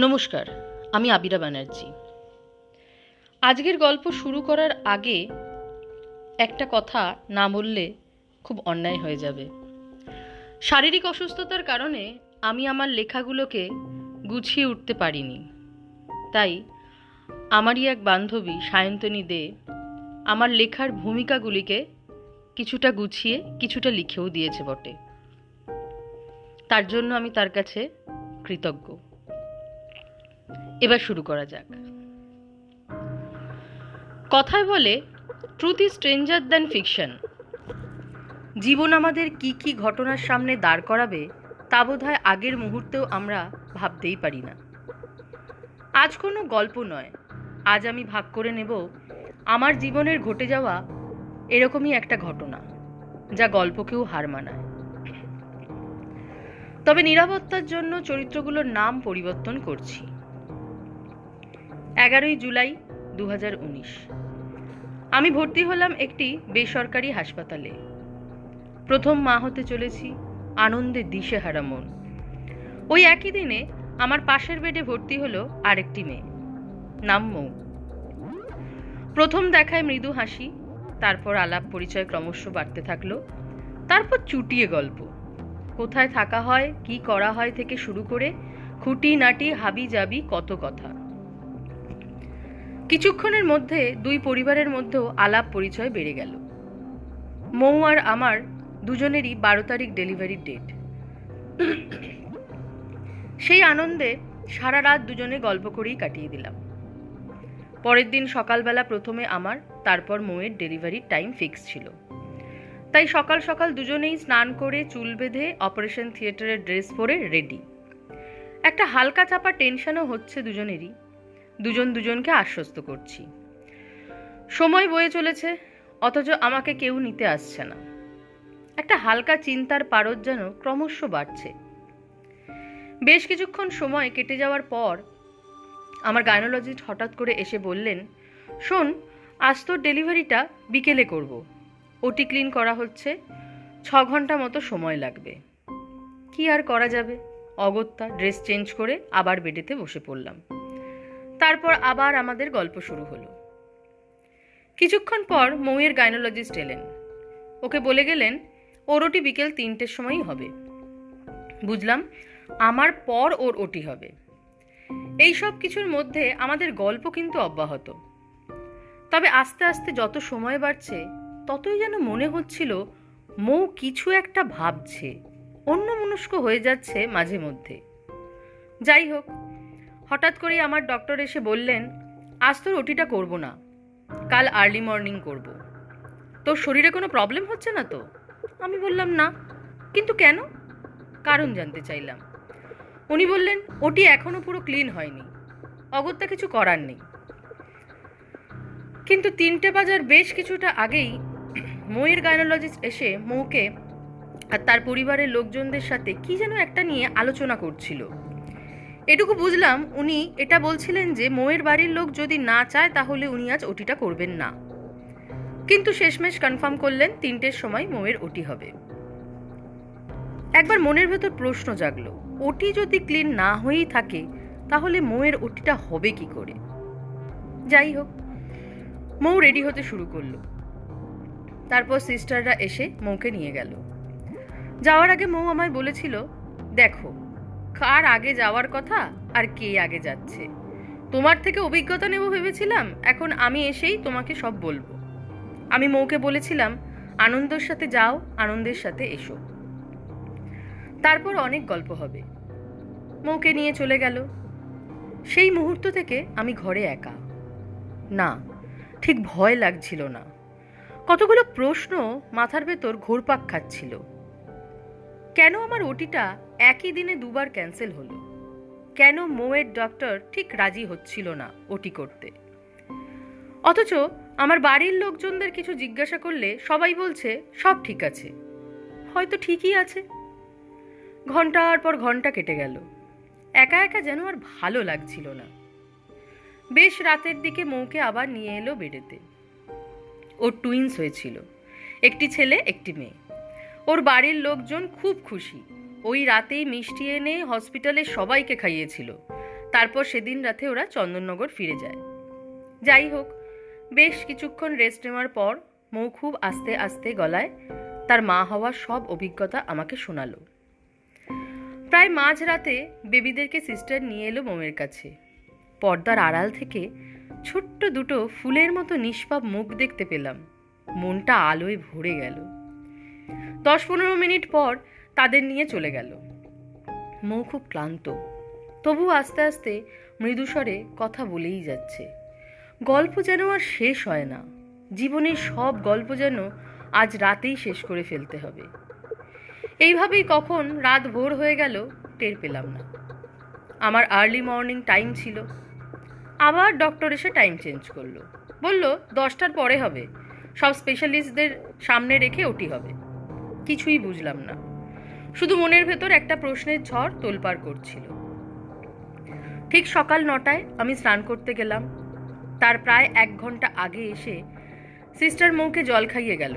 নমস্কার, আমি আবিরা ব্যানার্জি। আজকের গল্প শুরু করার আগে একটা কথা না বললে খুব অন্যায় হয়ে যাবে। শারীরিক অসুস্থতার কারণে আমি আমার লেখাগুলোকে গুছিয়ে উঠতে পারিনি। তাই আমারই এক বান্ধবী, সায়ন্তনী দে, আমার লেখার ভূমিকাগুলিকে কিছুটা গুছিয়ে, কিছুটা লিখেও দিয়েছে বটে। তার জন্য আমি তার কাছে কৃতজ্ঞ। এবার শুরু করা যাক। কথায় বলে truth is stranger than fiction জীবন আমাদের কি কি ঘটনার সামনে দাঁড় করাবে, তা বোধ হয় আগের মুহূর্তেও আমরা ভাবতেই পারি না। আজ কোনো গল্প নয়। আজ আমি ভাগ করে নেব, আমার জীবনের ঘটে যাওয়া এরকমই একটা ঘটনা, যা গল্পকেও হার মানায়। তবে নিরাপত্তার জন্য চরিত্রগুলোর নাম পরিবর্তন করছি। এগারোই জুলাই দু হাজার উনিশ। আমি ভর্তি হলাম একটি বেসরকারি হাসপাতালে। প্রথম মা হতে চলেছি আনন্দে দিশেহারা মন। ওই একই দিনে আমার পাশের বেডে ভর্তি হলো আরেকটি মেয়ে। নাম মৌ। প্রথম দেখায় মৃদু হাসি, তারপর আলাপ পরিচয় ক্রমশ বাড়তে থাকল, তারপর চুটিয়ে গল্প। কোথায় থাকা হয়, কি করা হয় থেকে শুরু করে খুঁটি নাটি হাবি জাবি কত কথা। কিছুক্ষণের মধ্যে দুই পরিবারের মধ্যেও আলাপ পরিচয় বেড়ে গেল। মৌ আর আমার দুজনেরই বারো তারিখ ডেলিভারির ডেট। সেই আনন্দে সারা রাত দুজনে গল্প করেই কাটিয়ে দিলাম। পরের দিন সকালবেলা প্রথমে আমার, তারপর মৌয়ের ডেলিভারির টাইম ফিক্স ছিল। তাই সকাল সকাল দুজনেই স্নান করে চুল বেঁধে অপারেশন থিয়েটারের ড্রেস পরে রেডি। একটা হালকা চাপা টেনশনও হচ্ছে দুজনেরই। দুজন দুজনকে আশ্বস্ত করছি। সময় বয়ে চলেছে, অথচ আমাকে কেউ নিতে আসছে না। একটা হালকা চিন্তার পারদ যেন ক্রমশ বাড়ছে। বেশ কিছুক্ষণ সময় কেটে যাওয়ার পর আমার গাইনোলজিস্ট হঠাৎ করে এসে বললেন, শোন, আজ তোর ডেলিভারিটা বিকেলে করব। ওটি ক্লিন করা হচ্ছে, ছ ঘণ্টা মতো সময় লাগবে। কি আর করা যাবে? অগত্যা, ড্রেস চেঞ্জ করে আবার বেডেতে বসে পড়লাম। তারপর আবার আমাদের গল্প শুরু হলো। কিছুক্ষণ পর মৌয়ের গাইনোলজিস্ট এলেন। ওকে বলে গেলেন, ওর ওটি বিকেল তিনটের সময়ই হবে। বুঝলাম, আমার পর ওর ওটি হবে। এই সব কিছুর মধ্যে আমাদের গল্প কিন্তু অব্যাহত। তবে আস্তে আস্তে যত সময় বাড়ছে, ততই যেন মনে হচ্ছিল মৌ কিছু একটা ভাবছে। অন্য মনস্ক হয়ে যাচ্ছে মাঝে মধ্যে। যাই হোক হঠাৎ করেই আমার ডক্টর এসে বললেন, আজ তোর ওটিটা করব না, কাল আর্লি মর্নিং করব। তোর শরীরে কোনো প্রবলেম হচ্ছে না তো? আমি বললাম, না। কিন্তু কেন? কারণ জানতে চাইলাম। উনি বললেন ওটি এখনও পুরো ক্লিন হয়নি। অগত্যা কিছু করার নেই। কিন্তু তিনটে বাজার বেশ কিছুটা আগেই মৌয়ের গাইনোলজিস্ট এসে মৌকে আর তার পরিবারের লোকজনদের সাথে কি যেন একটা নিয়ে আলোচনা করছিল। এটুকু বুঝলাম, উনি এটা বলছিলেন যে, মৌয়ের বাড়ির লোক যদি না চায়, তাহলে উনি আজ ওটিটা করবেন না। কিন্তু শেষমেশ কনফার্ম করলেন, তিনটের সময় মৌয়ের ওটি হবে। একবার মনের ভেতর প্রশ্ন জাগলো, ওটি যদি ক্লিন না হয়েই থাকে, তাহলে মৌয়ের ওটিটা হবে কি করে? যাই হোক, মৌ রেডি হতে শুরু করল। তারপর সিস্টাররা এসে মৌকে নিয়ে গেল। যাওয়ার আগে মৌ আমায় বলেছিল, দেখো কার আগে যাওয়ার কথা আর কে আগে যাচ্ছে? তোমার থেকে অভিজ্ঞতা নেব ভেবেছিলাম, এখন আমি এসেই তোমাকে সব বলব। আমি মৌকে বলেছিলাম, আনন্দের সাথে যাও, আনন্দের সাথে এসো। তারপর অনেক গল্প হবে। মৌকে নিয়ে চলে গেল। সেই মুহূর্ত থেকে আমি ঘরে একা। না, ঠিক ভয় লাগছিল না। কতগুলো প্রশ্ন মাথার ভেতর ঘুরপাক খাচ্ছিল। কেন আমার ওটিটা একই দিনে দুবার ক্যান্সেল হলো? কেন মোয়ের ডক্টর ঠিক রাজি হচ্ছিল না ওটি করতে? অথচ আমার বাড়ির লোকজনদের কিছু জিজ্ঞাসা করলে সবাই বলছে, সব ঠিক আছে। হয়তো ঠিকই আছে। ঘণ্টার পর ঘণ্টা কেটে গেল। একা একা যেন আর ভালো লাগছিল না। বেশ রাতের দিকে মৌকে আবার নিয়ে এলো বেডেতে। ওর টুইন্স হয়েছিল। একটি ছেলে, একটি মেয়ে। ওর বাড়ির লোকজন খুব খুশি। ওই রাতেই মিষ্টি এনে হসপিটালে সবাইকে খাইয়েছিল। তারপর সেদিন রাতে ওরা চন্দননগর ফিরে যায়। যাই হোক, বেশ কিছুক্ষণ রেস্ট নেওয়ার পর মৌ খুব আস্তে আস্তে গলায় তার মা হওয়ার সব অভিজ্ঞতা আমাকে শোনালো। প্রায় মাঝরাতে বেবিদেরকে সিস্টার নিয়ে এলো মৌয়ের কাছে। পর্দার আড়াল থেকে ছোট্ট দুটো ফুলের মতো নিষ্পাপ মুখ দেখতে পেলাম। মনটা আলোয় ভরে গেল। দশ পনেরো মিনিট পর তাদের নিয়ে চলে গেল। মৌ খুব ক্লান্ত। তবু আস্তে আস্তে মৃদুস্বরে কথা বলেই যাচ্ছে। গল্প যেন আর শেষ হয় না। জীবনের সব গল্প যেন আজ রাতেই শেষ করে ফেলতে হবে। এইভাবেই কখন রাত ভোর হয়ে গেল, টের পেলাম না। আমার আর্লি মর্নিং টাইম ছিল। আবার ডক্টর এসে টাইম চেঞ্জ করল। বলল, দশটার পরে হবে। সব স্পেশালিস্টদের সামনে রেখে ওটি হবে। কিছুই বুঝলাম না। শুধু মনের ভেতর একটা প্রশ্নের ঝড় তোলপাড় করছিল। ঠিক সকাল নটায় আমি স্নান করতে গেলাম। তার প্রায় এক ঘণ্টা আগে এসে সিস্টার মৌকে জল খাইয়ে গেল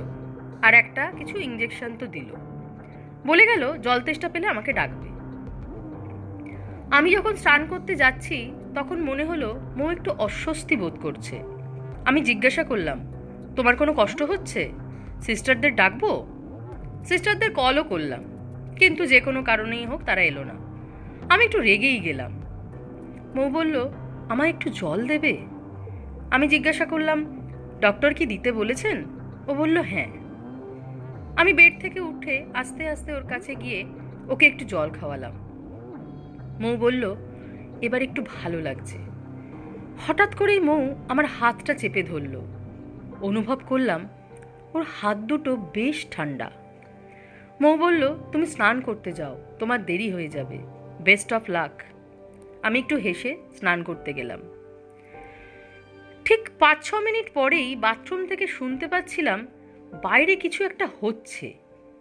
আর একটা কিছু ইঞ্জেকশন তো দিল। বলে গেল, জল তেষ্টা পেলে আমাকে ডাকবে। আমি যখন স্নান করতে যাচ্ছি, তখন মনে হলো মৌ একটু অস্বস্তি বোধ করছে। আমি জিজ্ঞাসা করলাম, তোমার কোনো কষ্ট হচ্ছে? সিস্টারদের ডাকবো? সিস্টারদের কলও করলাম। কিন্তু যে কোনো কারণেই হোক তারা এলো না। আমি একটু রেগেই গেলাম। মৌ বলল, আমায় একটু জল দেবে? আমি জিজ্ঞাসা করলাম, ডক্টর কি দিতে বলেছেন? ও বলল হ্যাঁ। আমি বেড থেকে উঠে আস্তে আস্তে ওর কাছে গিয়ে ওকে একটু জল খাওয়ালাম। মৌ বলল, এবার একটু ভালো লাগছে। হঠাৎ করেই মৌ আমার হাতটা চেপে ধরল। অনুভব করলাম, ওর হাত দুটো বেশ ঠান্ডা। মৌ বলল, তুমি স্নান করতে যাও, তোমার দেরি হয়ে যাবে। Best of luck. আমি একটু হেসে স্নান করতে গেলাম। ঠিক পাঁচ ছ মিনিট পরেই বাথরুম থেকে শুনতে পাচ্ছিলাম, বাইরে কিছু একটা হচ্ছে।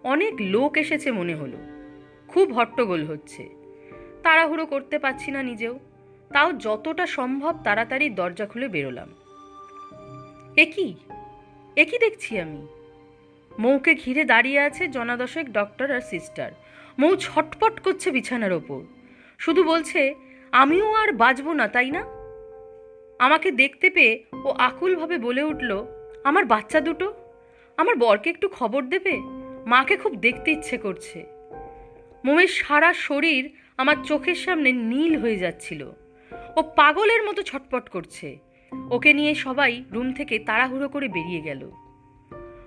অনেক লোক এসেছে মনে হলো। খুব হট্টগোল হচ্ছে। তাড়াহুড়ো করতে পারছি না নিজেও। তাও যতটা সম্ভব তাড়াতাড়ি দরজা খুলে বেরোলাম। একই একই দেখছি আমি? মৌকে ঘিরে দাঁড়িয়ে আছে জনাদশেক ডক্টর আর সিস্টার। মৌ ছটপট করছে বিছানার ওপর। শুধু বলছে, আমিও আর বাঁচবো না, তাই না? আমাকে দেখতে পেয়ে ও আকুলভাবে বলে উঠল, আমার বাচ্চা দুটো? আমার বরকে একটু খবর দেবে? মাকে খুব দেখতে ইচ্ছে করছে। মোমের সারা শরীর আমার চোখের সামনে নীল হয়ে যাচ্ছিল। ও পাগলের মতো ছটপট করছে। ওকে নিয়ে সবাই রুম থেকে তাড়াহুড়ো করে বেরিয়ে গেল।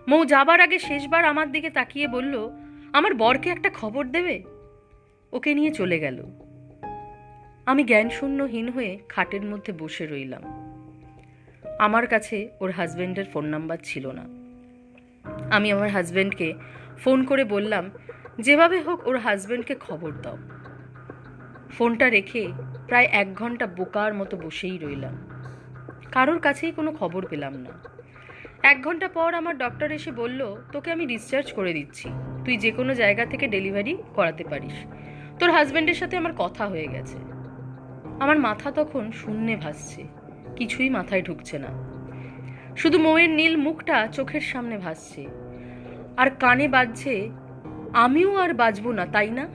মৌ যাবার আগে শেষবার আমার দিকে তাকিয়ে বলল, আমার বরকে একটা খবর দেবে? ওকে নিয়ে চলে গেল। আমি জ্ঞানশূন্যহীন হয়ে খাটের মধ্যে বসে রইলাম। আমার কাছে ওর হাজব্যান্ডের ফোন নাম্বার ছিল না। আমি আমার হাজব্যান্ডকে ফোন করে বললাম, যেভাবে হোক ওর হাজব্যান্ডকে খবর দাও। ফোনটা রেখে প্রায় এক ঘণ্টা বোকার মতো বসেই রইলাম। কারোর কাছেই কোনো খবর পেলাম না। এক ঘণ্টা পর আমার ডক্টর এসে বলল, তোকে আমি ডিসচার্জ করে দিচ্ছি। তুই যে কোনো জায়গা থেকে ডেলিভারি করাতে পারিস। তোর হাজব্যান্ডের সাথে আমার কথা হয়ে গেছে। আমার মাথা তখন শূন্যে ভাসছে। কিছুই মাথায় ঢুকছে না। শুধু মোয়ের নীল মুখটা চোখের সামনে ভাসছে। আর কানে বাজছে, আমিও আর বাজবো না, তাই না?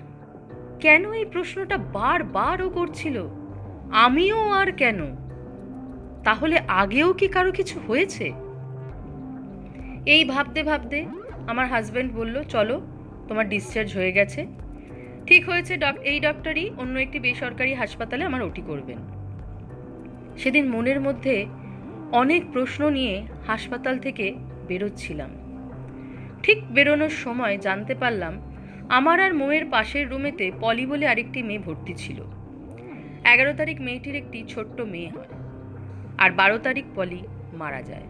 কেন এই প্রশ্নটা বারবার ও করছিল? আমিও আর কেন? তাহলে আগেও কি কারও কিছু হয়েছে? এই ভাবতে ভাবতে আমার হাজব্যান্ড বলল, চলো, তোমার ডিসচার্জ হয়ে গেছে। ঠিক হয়েছে এই ডক্টরই অন্য একটি বেসরকারি হাসপাতালে আমার ওটি করবেন। সেদিন মনের মধ্যে অনেক প্রশ্ন নিয়ে হাসপাতাল থেকে বেরোচ্ছিলাম। ঠিক বেরোনোর সময় জানতে পারলাম, আমার আর মোয়ের পাশের রুমেতে পলি বলে আরেকটি মেয়ে ভর্তি ছিল। এগারো তারিখ মেয়েটির একটি ছোট্ট মেয়ে হয়, আর বারো তারিখ পলি মারা যায়।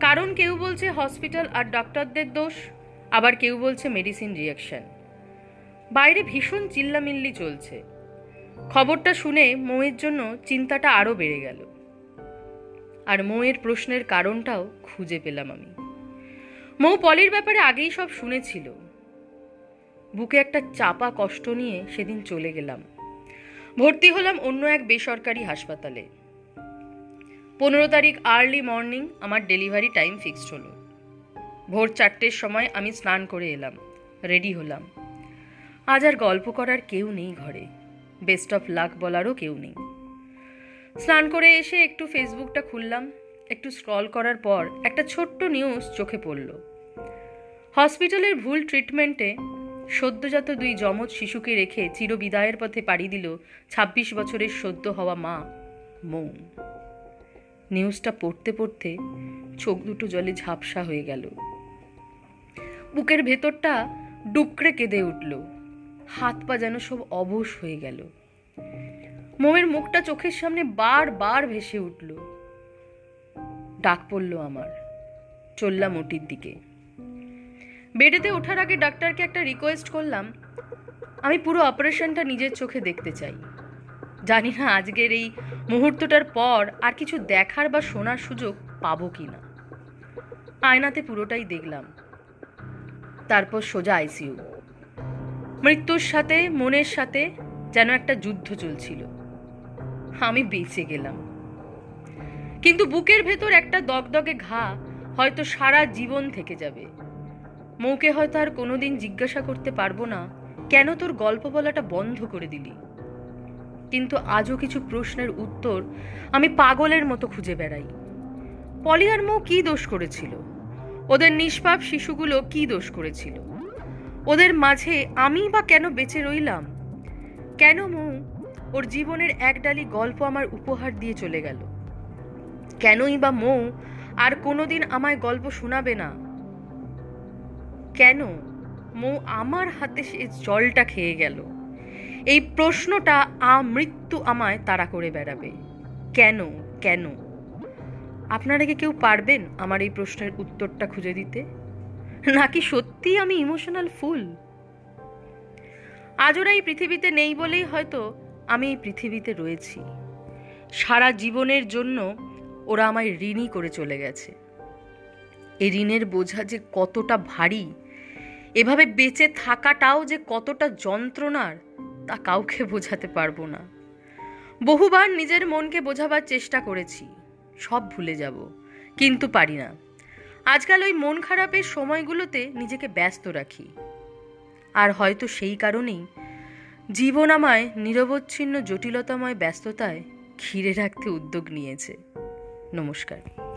কারণ কেউ বলছে হসপিটাল আর ডক্টরদের দোষ, আবার কেউ বলছে মেডিসিন রিয়াকশন। বাইরে ভীষণ চিল্লামিল্লি চলছে। খবরটা শুনে মৌয়ের জন্য চিন্তাটা আরও বেড়ে গেল। আর মৌয়ের প্রশ্নের কারণটাও খুঁজে পেলাম আমি। মৌ পলির ব্যাপারে আগেই সব শুনেছিল। বুকে একটা চাপা কষ্ট নিয়ে সেদিন চলে গেলাম। ভর্তি হলাম অন্য এক বেসরকারি হাসপাতালে। পনেরো তারিখ আর্লি মর্নিং আমার ডেলিভারি টাইম ফিক্সড হলো। ভোর চারটের সময় আমি স্নান করে এলাম, রেডি হলাম। আজ আর গল্প করার কেউ নেই ঘরে, বেস্ট অফ লাক বলারও কেউ নেই। স্নান করে এসে একটু ফেসবুকটা খুললাম, একটু স্ক্রল করার পর একটা ছোট্ট নিউজ চোখে পড়ল। হসপিটালের ভুল ট্রিটমেন্টে সদ্যজাত দুই যমজ শিশুকে রেখে চিরবিদায়ের পথে পাড়ি দিল ছাব্বিশ বছরের সদ্য হওয়া মা মৌ নিউজটা পড়তে পড়তে চোখ দুটো জলে ঝাপসা হয়ে গেল। বুকের ভেতরটা ডুকরে কেঁদে উঠল। হাত পা যেন সব অবশ হয়ে গেল। মোমের মুখটা চোখের সামনে বার বার ভেসে উঠল। ডাক পড়ল আমার। চললাম ওটির দিকে। বেডেতে ওঠার আগে ডাক্তারকে একটা রিকোয়েস্ট করলাম। আমি পুরো অপারেশনটা নিজের চোখে দেখতে চাই। জানি না আজকের এই মুহূর্তটার পর আর কিছু দেখার বা শোনার সুযোগ পাবো কি না। আয়নাতে পুরোটাই দেখলাম। তারপর সোজা আইসিইউ। মৃত্যুর সাথে, মনের সাথে যেন একটা যুদ্ধ চলছিল। আমি বেঁচে গেলাম। কিন্তু বুকের ভেতর একটা দগদগে ঘা হয়তো সারা জীবন থেকে যাবে। মৌকে হয়তো আর কোনোদিন জিজ্ঞাসা করতে পারব না কেন তোর গল্প বলাটা বন্ধ করে দিলি। কিন্তু আজও কিছু প্রশ্নের উত্তর আমি পাগলের মতো খুঁজে বেড়াই। পলি আর মৌ কি দোষ করেছিল? ওদের নিষ্পাপ শিশুগুলো কি দোষ করেছিল? ওদের মাঝে আমি বা কেন বেঁচে রইলাম? কেন মৌ ওর জীবনের এক ডালি গল্প আমার উপহার দিয়ে চলে গেল? কেনই বা মৌ আর কোনোদিন আমায় গল্প শোনাবে না? কেন মৌ আমার হাতে সে জলটা খেয়ে গেল? এই প্রশ্নটা আমৃত্যু আমায় তাড়া করে বেড়াবে। কেন? কেন? আপনারা কি কেউ পারবেন আমার এই প্রশ্নের উত্তরটা খুঁজে দিতে? নাকি সত্যিই আমি ইমোশনাল ফুল? আজ ওরা এই পৃথিবীতে নেই বলেই হয়তো আমি এই পৃথিবীতে রয়েছি। সারা জীবনের জন্য ওরা আমায় ঋণই করে চলে গেছে। এই ঋণের বোঝা যে কতটা ভারী, এভাবে বেঁচে থাকাটাও যে কতটা যন্ত্রণার তা কাউকে বোঝাতে পারব না। বহুবার নিজের মনকে বোঝাবার চেষ্টা করেছি, সব ভুলে যাব, কিন্তু পারি না। আজকাল ওই মন খারাপের সময়গুলোতে নিজেকে ব্যস্ত রাখি। আর হয়তো সেই কারণেই জীবন আমায় নিরবচ্ছিন্ন জটিলতাময় ব্যস্ততায় ঘিরে রাখতে উদ্যোগ নিয়েছে। নমস্কার।